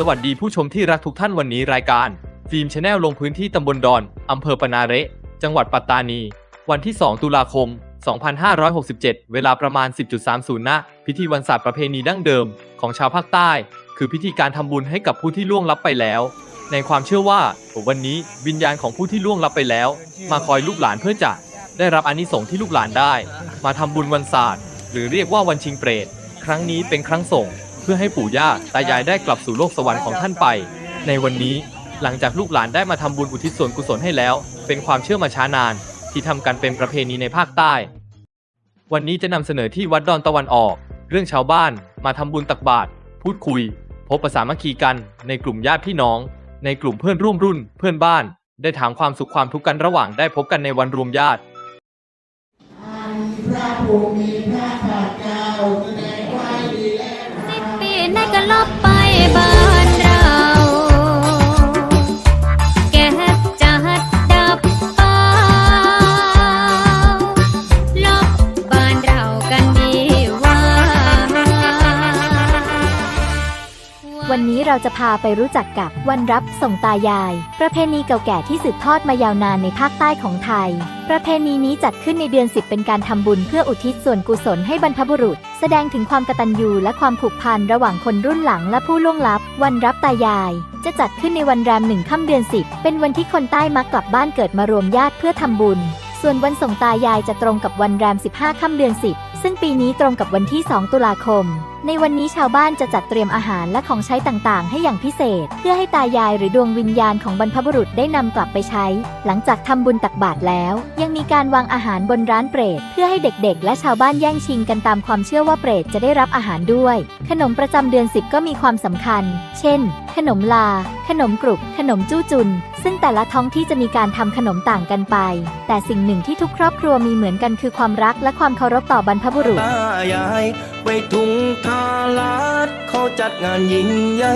สวัสดีผู้ชมที่รักทุกท่านวันนี้รายการ ฟิล์มชาแนลลงพื้นที่ตำบลดอน อำเภอปนาเระจังหวัดปัตตานี วันที่ 2 ตุลาคม 2567 เวลาประมาณ 10.30ณพิธีวันศาสตร์ประเพณีดั้งเดิมของชาวภาคใต้ คือพิธีการทำบุญให้กับผู้ที่ล่วงลับไปแล้ว ในความเชื่อว่าวันนี้วิญญาณของผู้ที่ล่วงลับไปแล้ว มาคอยลูกหลานเพื่อจะได้รับอานิสงส์ที่ลูกหลานได้ มาทำบุญวันศาสตร์หรือเรียกว่าวันชิงเปรต ครั้งนี้เป็นครั้งส่ง พื่อให้ปู่ย่าตายายได้กลับสู่โลกสวรรค์ของท่านไป ในวันนี้หลังจากลูกหลานได้มาทำบุญอุทิศส่วนกุศลให้แล้ว เป็นความเชื่อมาช้านาน ที่ทำกันเป็นประเพณีในภาคใต้ วันนี้จะนำเสนอที่วัดดอนตะวันออก เรื่องชาวบ้าน มาทำบุญตักบาตรพูดคุย พบประสามัคคีกัน ในกลุ่มญาติพี่น้อง ในกลุ่มเพื่อนร่วมรุ่น เพื่อนบ้าน ได้ถามความสุขความทุกข์กันระหว่างได้พบกันในวันรวมญาติพระภูมิพระ ลบไปบ้าง เราจะพาไปรู้จักกับวันรับส่งตายาย ประเพณีเก่าแก่ที่สืบทอดมายาวนานในภาคใต้ของไทย ประเพณีนี้จัดขึ้นในเดือน 10 เป็นการทำบุญเพื่ออุทิศส่วนกุศลให้บรรพบุรุษ แสดงถึงความกตัญญูและความผูกพันระหว่างคนรุ่นหลังและผู้ล่วงลับ วันรับตายาย จะจัดขึ้นในวันแรมหนึ่งค่ำเดือน 10 เป็นวันที่คนใต้มักกลับบ้านเกิดมารวมญาติเพื่อทำบุญ ส่วนวันส่งตายายจะตรงกับวันแรม 15 ค่ำเดือน 10 ซึ่งปีนี้ตรงกับวันที่ 2 ตุลาคม ในวันนี้ชาวบ้านจะจัดเตรียมอาหารและของใช้ต่างๆ ให้อย่างพิเศษ เพื่อให้ตายายหรือดวงวิญญาณของบรรพบุรุษได้นำกลับไปใช้ หลังจากทำบุญตักบาตรแล้ว ยังมีการวางอาหารบนร้านเปรต เพื่อให้เด็กๆ และชาวบ้านแย่งชิงกันตามความเชื่อว่าเปรตจะได้รับอาหารด้วย ขนมประจำเดือน 10 ก็มีความสำคัญ เช่น ขนมลา ขนมกรุบ ขนมจู้จุน ซึ่งแต่ละท้องที่จะมีการทำขนมต่างกันไป แต่สิ่งหนึ่งที่ทุกครอบครัวมีเหมือนกันคือความรักและความเคารพต่อบรรพบุรุษตายายไปทุงทาลาดเขาจัดงานยิ่งใหญ่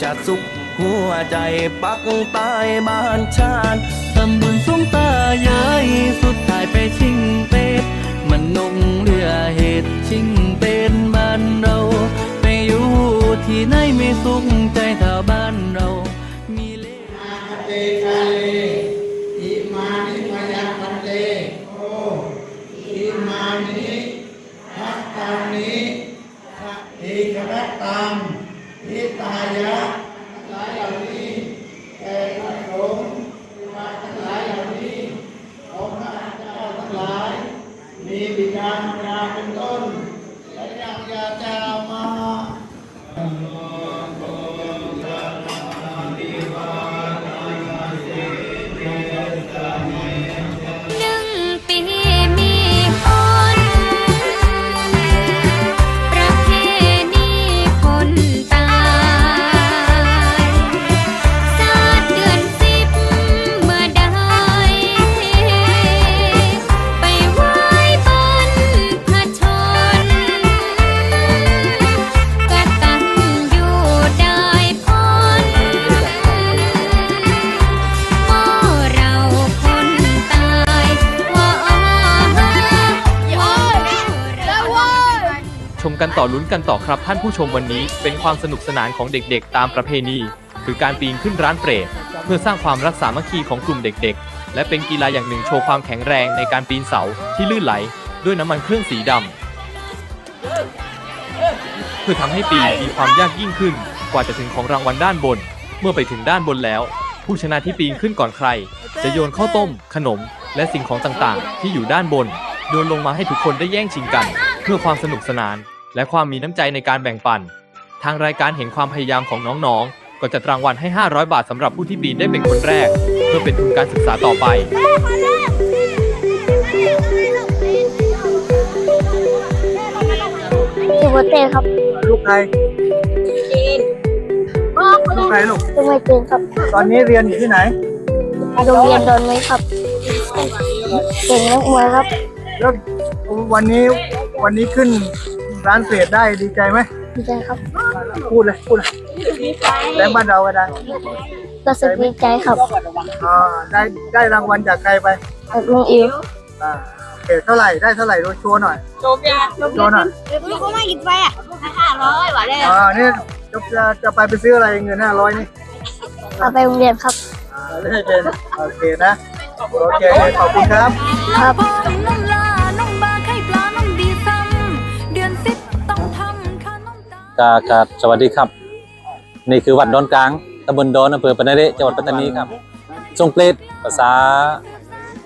จัดสุขหัวใจปักใต้บ้านชาติทำบุญส่งตายายสุดท้ายไปชิงเป็ดมันนงเรือเหตุชิงเป็นบ้านเรา ไปอยู่ที่ไหนไม่สุขใจเท่า มีบิดามารดาเป็นต้นและยังยาเจ้า กันต่อลุ้นกันต่อครับท่านผู้ชมวันนี้เป็นความสนุกสนานของเด็กๆ ตามประเพณี คือการปีนขึ้นร้านเปรตเพื่อสร้างความรักสามัคคีของกลุ่มเด็กๆ และเป็นกีฬาอย่างหนึ่งโชว์ความแข็งแรงในการปีนเสาที่ลื่นไหล ด้วยน้ำมันเครื่องสีดำเพื่อทำให้ปีนมีความยากยิ่งขึ้น กว่าจะถึงของรางวัลด้านบน เมื่อไปถึงด้านบนแล้ว ผู้ชนะที่ปีนขึ้นก่อนใคร จะโยนข้าวต้ม ขนม และสิ่งของต่างๆ ที่อยู่ด้านบนโยนลงมาให้ทุกคนได้แย่งชิงกัน เพื่อความสนุกสนาน และความมีน้ำใจในการแบ่งปัน ทางรายการเห็นความพยายามของน้องๆ ก็จะรางวัลให้ 500 บาทสำหรับผู้ที่ปีนได้เป็นคนแรก เพื่อเป็นทุนการศึกษาต่อไปชื่อโบเต้ครับลูกใครลูกใครลูกชื่อไมเจนครับตอนนี้เรียนอยู่ที่ไหน โรงเรียนดอนไม้ครับเก่งนักมวยครับ แล้ววันนี้วันนี้ขึ้น ร้านเปรตได้ดีใจไหมดีใจครับ พูดเลยพูดเลยแรงบ้านเราก็ได้รู้สึกดีใจครับอ่าได้ได้รางวัลจากใครไปจากลุงอิวอ่าโอเคเท่าไหร่ได้เท่าไหร่โดยโชว์หน่อยโชว์หน่อยลูกเขาไม่กินไปอะห้าร้อยบาทเลยอ่านี่จะจะจะไปไปซื้ออะไรเงินห้าร้อยนี่เอาไปโรงเรียนครับไม่ได้เป็นโอเคนะโอเคขอบคุณครับครับ กาครับสวัสดีครับ นี่คือวัดดอนกลางตำบลดอนอำเภอปะนาเระจังหวัดปัตตานีครับทรงเปลดภาษา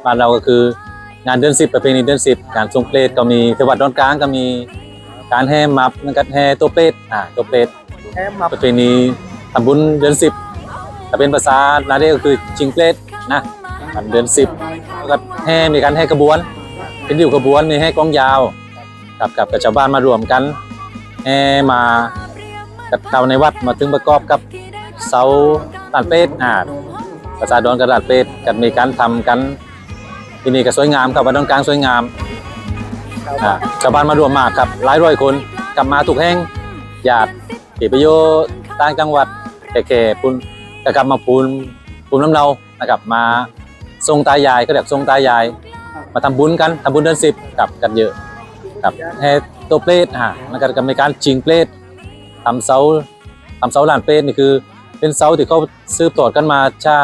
บ้านเราก็คืองานเดือนสิบประเพณีเดือนสิบงานทรงเปลดก็มีที่วัดดอนกลางก็มีการแห่มับนักแห่ตัวเปลดอ่าตัวเปลดแอมมาประเพณีทำบุญเดือนสิบถ้าเป็นภาษานาเระก็คือจิงเปลดนะวันเดือนสิบแล้วก็แห่มีการแห่ขบวน เป็นอยู่ขบวนมีแห่กลองยาวกับกับกับชาวบ้านมารวมกัน แห่มากับเข้าในวัดมาถึงประกอบกับเสาตัดเป็ดอ่าภาษาดอนกระดาษเป็ดกันมีการทำกันที่นี่ก็สวยงามครับวัดดอนกลางสวยงามอ่าชาวบ้านมารวมมากครับหลายร้อยคนกลับมาทุกแห่งญาติที่ไปโยต่างจังหวัดแก่ๆปุนก็กลับมาปูนปูนน้ำเนานะครับมาทรงตายายก็เรียกทรงตายาย มาทำบุญกันทำบุญเดือนสิบกลับกันเยอะ กับแห่ตัวเปรตอ่าแล้วก็มีการชิงเปรตทำเสาทำเสาหลานเป็ดนี่คือ เป็นเสาที่เขาซื้อตอดกันมาใช่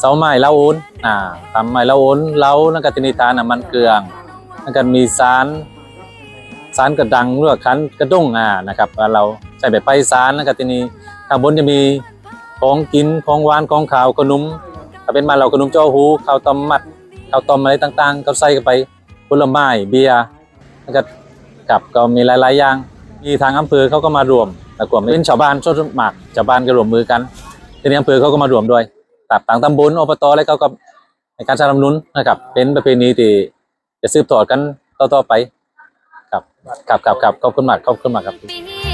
เสาไม้เล้าโอนอ่าทำไม้เล้าโอนเล้านักตินิทานน้ำมันเกลืองนั่นก็มีสารสารกระดังหรือว่าคันกระด้งอ่านะครับเราใส่แบบไปสารนักตินีข้างบนจะมีของกินของหวานของขาวขนมถ้าเป็นมาเราขนมเจ้าหูข้าวต้มมัดข้าวต้มอะไรต่างๆก็ใส่กันไปผลไม้เบียร์ แล้วก็กับก็มีหลาย ๆ อย่างมีทางอำเภอเขาก็มารวมแล้วก็เป็นชาวบ้านชดหมากชาวบ้านก็รวมมือกันทีนี้อำเภอเขาก็มารวมด้วยตับต่างตำบลอบตอะไรเขาก็ในการสนับสนุนนะครับ เป็นประเพณีที่จะสืบต่อกันต่อๆไป ครับครับครับครับขอบคุณมากขอบคุณมากครับ